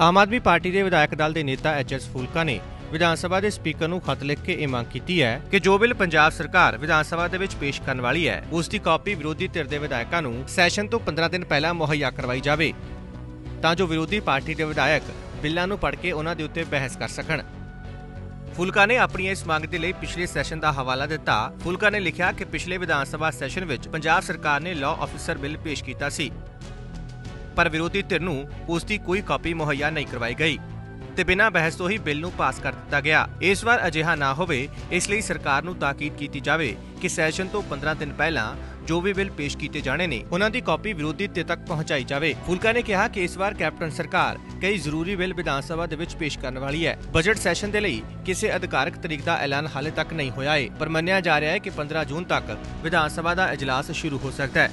Aam Aadmi party ਦੇ ਵਿਧਾਇਕ ਦਲ ਦੇ ਨੇਤਾ ਐਚਐਸ ਫੂਲਕਾ ਨੇ ਵਿਧਾਨ ਸਭਾ ਦੇ ਸਪੀਕਰ ਨੂੰ ਖਤ ਲਿਖ ਕੇ ਇਹ ਮੰਗ ਕੀਤੀ ਹੈ ਕਿ ਜੋ ਬਿੱਲ ਪੰਜਾਬ ਸਰਕਾਰ ਵਿਧਾਨ ਸਭਾ ਦੇ ਵਿੱਚ ਪੇਸ਼ ਕਰਨ ਵਾਲੀ ਹੈ, ਉਸ ਦੀ ਕਾਪੀ ਵਿਰੋਧੀ ਧਿਰ ਦੇ ਵਿਧਾਇਕਾਂ ਨੂੰ ਸੈਸ਼ਨ ਤੋਂ 15 ਦਿਨ ਪਹਿਲਾਂ ਮੁਹੱਈਆ ਕਰਵਾਈ ਜਾਵੇ ਤਾਂ ਜੋ ਵਿਰੋਧੀ ਪਾਰਟੀ ਦੇ ਵਿਧਾਇਕ ਬਿੱਲਾਂ ਨੂੰ ਪੜ੍ਹ ਕੇ ਉਹਨਾਂ ਦੇ ਉੱਤੇ ਬਹਿਸ ਕਰ ਸਕਣ। ਫੁਲਕਾ ਨੇ ਆਪਣੀ ਇਸ ਮੰਗ ਦੇ ਲਈ ਪਿਛਲੇ ਸੈਸ਼ਨ ਦਾ ਹਵਾਲਾ ਦਿੱਤਾ। ਫੁਲਕਾ ਨੇ ਲਿਖਿਆ ਕਿ ਪਿਛਲੇ ਵਿਧਾਨ ਸਭਾ ਸੈਸ਼ਨ ਵਿੱਚ ਪੰਜਾਬ ਸਰਕਾਰ ਨੇ ਲਾਅ ਆਫੀਸਰ ਬਿੱਲ ਪੇਸ਼ ਕੀਤਾ ਸੀ। ਪਰ ਵਿਰੋਧੀ ਧਿਰ ਨੂੰ ਉਸ ਦੀ ਕੋਈ ਕਾਪੀ ਮੁਹੱਈਆ ਨਹੀਂ ਕਰਵਾਈ ਗਈ ਤੇ ਬਿਨਾਂ ਬਹਿਸ ਤੋਂ ਹੀ ਬਿੱਲ ਨੂੰ ਪਾਸ ਕਰ ਦਿੱਤਾ ਗਿਆ। ਇਸ ਵਾਰ ਅਜਿਹਾ ਨਾ ਹੋਵੇ, ਇਸ ਲਈ ਸਰਕਾਰ ਨੂੰ ਤਾਕੀਦ ਕੀਤੀ ਜਾਵੇ ਕਿ ਸੈਸ਼ਨ ਤੋਂ 15 ਦਿਨ ਪਹਿਲਾਂ ਜੋ ਵੀ ਬਿੱਲ ਪੇਸ਼ ਕੀਤੇ ਜਾਣੇ ਨੇ, ਉਹਨਾਂ ਦੀ ਕਾਪੀ ਵਿਰੋਧੀ ਧਿਰ ਤੱਕ ਪਹੁੰਚਾਈ ਜਾਵੇ। ਫੁਲਕਾ ਨੇ ਕਿਹਾ ਕਿ ਇਸ ਵਾਰ ਕੈਪਟਨ ਸਰਕਾਰ ਕਈ ਜ਼ਰੂਰੀ ਬਿੱਲ ਵਿਧਾਨ ਸਭਾ ਦੇ ਵਿੱਚ ਪੇਸ਼ ਕਰਨ ਵਾਲੀ ਹੈ। ਬਜਟ ਸੈਸ਼ਨ ਦੇ ਲਈ ਕਿਸੇ ਅਧਿਕਾਰਕ ਤਰੀਕ ਦਾ ਐਲਾਨ ਹਾਲੇ ਤੱਕ ਨਹੀਂ ਹੋਇਆ ਹੈ ਪਰ ਮੰਨਿਆ ਜਾ ਰਿਹਾ ਹੈ ਕਿ 15 ਜੂਨ ਤੱਕ ਵਿਧਾਨ ਸਭਾ ਦਾ ਇਜਲਾਸ ਸ਼ੁਰੂ ਹੋ ਸਕਦਾ ਹੈ।